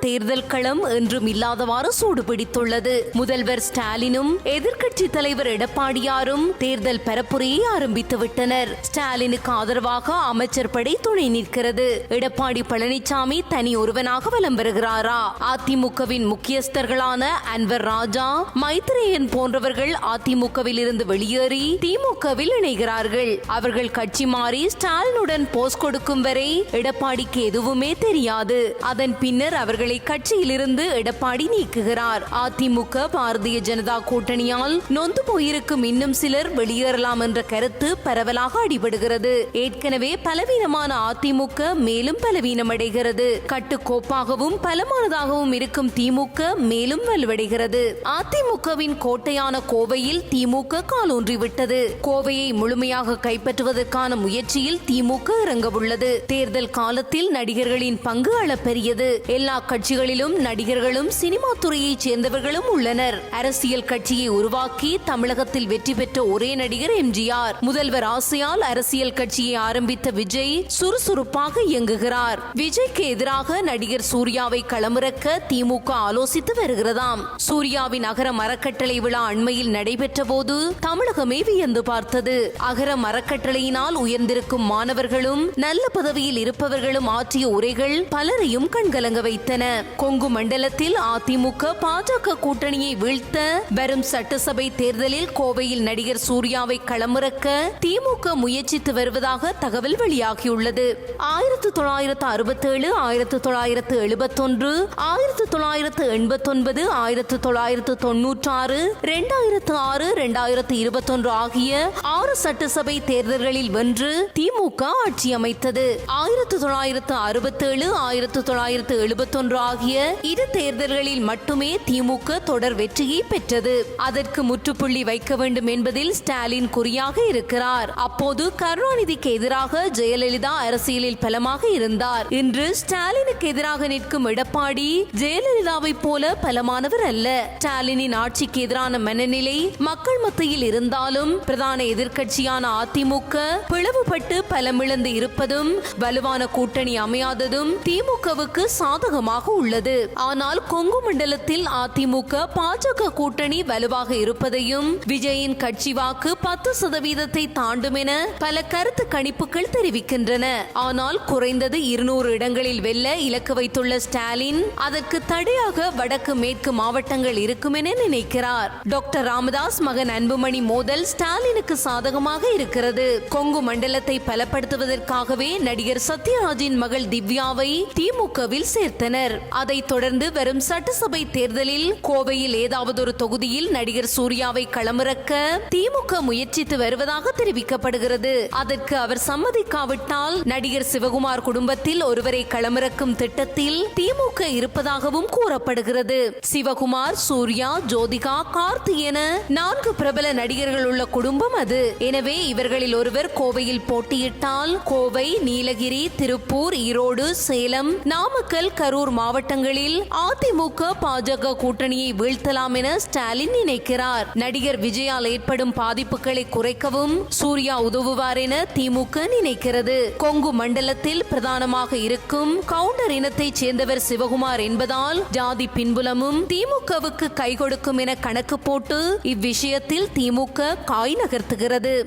தேர்தல் களம் என்றும் இல்லாதவாறு சூடுபிடித்துள்ளது. முதல்வர் ஸ்டாலினும் எதிர்க்கட்சி தலைவர் எடப்பாடியாரும் தேர்தல் பரப்புரையை ஆரம்பித்துவிட்டனர் ஸ்டாலினுக்கு ஆதரவாக அமைச்சர் படை துணை நிற்கிறது. எடப்பாடி பழனிசாமி தனி ஒருவனாக வலம் வருகிறாரா? அதிமுகவின் முக்கியஸ்தர்களான அன்வர் ராஜா மைத்ரேயன் போன்றவர்கள் அதிமுகவில் இருந்து வெளியேறி திமுகவில் இணைகிறார்கள். அவர்கள் கட்சி மாறி ஸ்டாலினுடன் போஸ் கொடுக்கும் வரை எடப்பாடிக்கு எதுவுமே தெரியாது. அதன் பின்னர் அவர்களை கட்சியிலிருந்து எடப்பாடி நீக்குகிறார். அதிமுக பாரதிய ஜனதா கூட்டணியால் நொந்து போயிருக்கும் இன்னும் சிலர் வெளியேறலாம் என்ற கருத்து பரவலாக அடிபடுகிறது. ஏற்கனவே பலவீனமான அதிமுக மேலும் பலவீனமடைகிறது. கட்டுக்கோப்பாகவும் பலமானதாகவும் இருக்கும் திமுக மேலும் வலுவடைகிறது. அதிமுகவின் கோட்டையான கோவையில் திமுக காலூன்றிவிட்டது. கோவையை முழுமையாக கைப்பற்றுவதற்கான முயற்சியில் திமுக இறங்கவுள்ளது. தேர்தல் காலத்தில் நடிகர்களின் பங்கு அளப்பெரியது. எல்லா கட்சிகளிலும் நடிகர்களும் சினிமா துறையைச் சேர்ந்தவர்களும் உள்ளனர். அரசியல் கட்சியை உருவாக்கி தமிழகத்தில் வெற்றி பெற்ற ஒரே நடிகர் எம்ஜிஆர். முதல்வர் ஆசையால் அரசியல் கட்சியை ஆரம்பித்த விஜய் சுறுசுறுப்பாக இயங்குகிறார். விஜய்க்கு எதிராக நடிகர் சூர்யாவை களமிறக்க திமுக ஆலோசித்து வருகிறதாம். சூர்யாவின் அகர மரக்கட்டளை விழா அண்மையில் நடைபெற்ற போது தமிழகமே வியந்து பார்த்தது. அகர மரக்கட்டளையினால் உயர்ந்திருக்கும் மாணவர்களும் நல்ல பதவியில் இருப்பவர்களும் ஆற்றிய உரைகள் பலரையும் கண்கலங்க வைத்தன. கொங்கு மண்டலத்தில் அதிமுக பாஜக கூட்டணியை வீழ்த்த வரும் சட்டசபை தேர்தலில் கோவையில் நடிகர் சூர்யாவை களமிறக்க திமுக முயற்சித்து வருவதாக தகவல் வெளியாகியுள்ளது. ஆயிரத்தி தொள்ளாயிரத்து அறுபத்தேழு ஆயிரத்தி தொள்ளாயிரத்து எழுபத்தொன்று ஆயிரத்தி தொள்ளாயிரத்து எண்பத்தொன்பது ஆயிரத்தி தொள்ளாயிரத்து தொன்னூற்றாறு இரண்டாயிரத்து ஆறு இரண்டாயிரத்து இருபத்தொன்று ஆகிய ஆறு சட்டசபை தேர்தல்களில் வென்று திமுக ஆட்சி அமைத்தது. ஆயிரத்தி தொள்ளாயிரத்து அறுபத்தேழு ஆயிரத்தி தொள்ளாயிரத்து எழுபத்தொன்று ஆகிய இரு தேர்தல்களில் மட்டுமே திமுக தொடர் வெற்றியை பெற்றது. அதற்கு முற்றுப்புள்ளி வைக்க வேண்டும் என்பதில் ஸ்டாலின் குறியாக இருக்கிறார். அப்போது கருணாநிதிக்கு எதிராக ஜெயலலிதா அரசியலில் பலமாக இருந்தார். இன்று ஸ்டாலினுக்கு எதிராக நிற்கும் எடப்பாடி ஜெயலலிதாவை போல பலமானவர் அல்ல. ஸ்டாலினின் ஆட்சிக்கு எதிரான மனநிலை மக்கள் மத்தியில் இருந்தாலும் பிரதான எதிர்க்கட்சியான அதிமுக பிளவுபட்டு பலமிழந்து இருப்பதும் வலுவான கூட்டணி அமையாததும் திமுகவுக்கு சாதகமாக உள்ளது. ஆனால் கொங்கு மண்டலத்தில் அதிமுக பாஜக கூட்டணி வலுவாக இருப்பதையும் விஜயின் கட்சி வாக்கு பத்து சதவீதத்தை தாண்டும் என பல கருத்து கணிப்புகள் தெரிவிக்கின்றன. ஆனால் குறைந்தது இருநூறு இடங்களில் வெல்ல இலக்கு வைத்துள்ள ஸ்டாலின் அதற்கு தடையாக வடக்கு மேற்கு மாவட்டங்கள் இருக்கும் என நினைக்கிறார். டாக்டர் ராமதாஸ் மகன் அன்புமணி மோதல் ஸ்டாலினுக்கு சாதகமாக இருக்கிறது. கொங்கு மண்டலத்தை பலப்படுத்துவதற்காகவே நடிகர் சத்யராஜின் மகள் திவ்யாவை திமுகவில் சேர்த்தனர். அதைத் தொடர்ந்து வரும் சட்டசபை தேர்தலில் கோவையில் ஏதாவது ஒரு தொகுதியில் நடிகர் சூர்யாவை களமிறக்க திமுக முயற்சித்து வருவதாக தெரிவிக்கப்படுகிறது. அதற்கு அவர் சம்மதிக்காவிட்டால் நடிகர் சிவகுமார் குடும்பத்தில் ஒருவரை களமிறக்கும் திட்டத்தில் திமுக இருப்பதாகவும் கூறப்படுகிறது. சிவகுமார் சூர்யா ஜோதிகா கார்த்தி என நான்கு பிரபல நடிகர்கள் உள்ள குடும்பம் அது. எனவே இவர்களில் ஒருவர் கோவையில் போட்டியிட்டால் கோவை நீலகிரி திருப்பூர் ஈரோடு சேலம் நாமக்கல் கரூர் மாவட்டங்களில் அதிமுக பாஜக கூட்டணியை வீழ்த்தலாம் என ஸ்டாலின் நினைக்கிறார். நடிகர் விஜயால் ஏற்படும் பாதிப்புகளை குறைக்கவும் சூர்யா உதவுவார் என திமுக நினைக்கிறது. கொங்கு மண்டலத்தில் பிரதானமாக இருக்கும் கவுண்டர் இனத்தைச் சேர்ந்தவர் சிவகுமார் என்பதால் ஜாதி பின்புலமும் திமுகவுக்கு கை கொடுக்கும் என கணக்கு போட்டு இவ்விஷயத்தில் திமுக காய் நகர்த்துகிறது.